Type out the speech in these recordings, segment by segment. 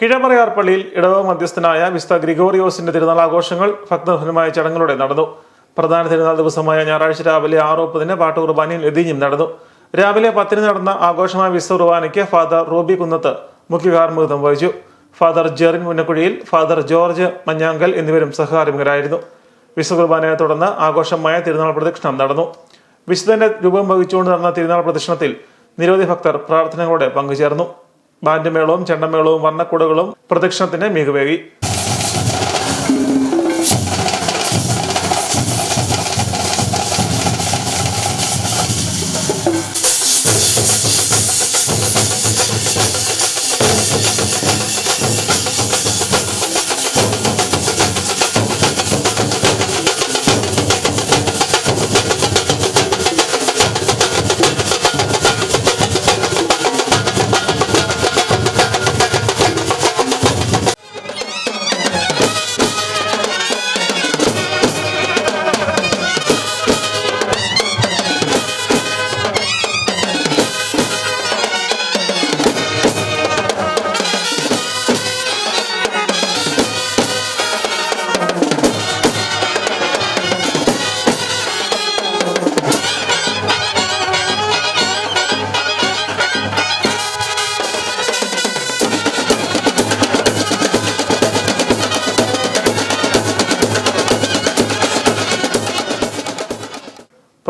കിഴമറയാർ പള്ളിയിൽ ഇടവ മധ്യസ്ഥനായ വിസ്ത ഗ്രിഗോറിയോസിന്റെ തിരുനാൾ ആഘോഷങ്ങൾ ഭക്തനിർഭരമായ ചടങ്ങുകളോടെ നടന്നു. പ്രധാന തിരുനാൾ ദിവസമായ ഞായറാഴ്ച രാവിലെ ആറ് മുപ്പതിന് പാട്ടുകുർബാനയും എതിഞ്ഞും നടന്നു. രാവിലെ പത്തിന് നടന്ന ആഘോഷമായ വിസ്ത കുർബാനയ്ക്ക് ഫാദർ റോബി കുന്നത്ത് മുഖ്യ വഹിച്ചു. Father Jerin മുന്നക്കുഴിയിൽ father George Manjankal എന്നിവരും സഹകാർമ്മികരായിരുന്നു വിശുദ്ധ കുർബാനയെ തുടർന്ന് ആഘോഷമായ തിരുനാൾ പ്രദക്ഷിണം നടന്നു. വിശുദ്ധന്റെ രൂപം വഹിച്ചുകൊണ്ട് നടന്ന തിരുനാൾ പ്രദക്ഷിണത്തിൽ നിരവധി ഭക്തർ പ്രാർത്ഥനകളോടെ പങ്കുചേർന്നു. ബാൻഡ് മേളവും ചെണ്ടമേളവും വർണക്കുടകളും പ്രദക്ഷിണത്തിന് മികവേകി.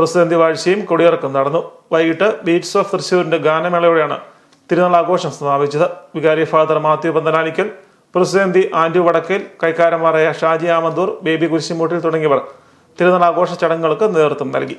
പ്രസിഡന്റ് വാഴ്ചയും കൊടിയിറക്കം നടന്നു. വൈകിട്ട് ബീറ്റ്സ് ഓഫ് തൃശ്ശൂരിന്റെ ഗാനമേളയോടെയാണ് തിരുനാൾ ആഘോഷം സമാപിച്ചത്. വികാരി ഫാദർ മാത്യു പന്തലാനിക്കൽ പ്രസിഡന്റ് ആന്റു വടക്കൽ കൈക്കാരന്മാരായ ഷാജി ആമന്തൂർ ബേബി കുരിശിമൂട്ടിൽ തുടങ്ങിയവർ തിരുനാൾ ആഘോഷ ചടങ്ങുകൾക്ക് നേതൃത്വം നൽകി.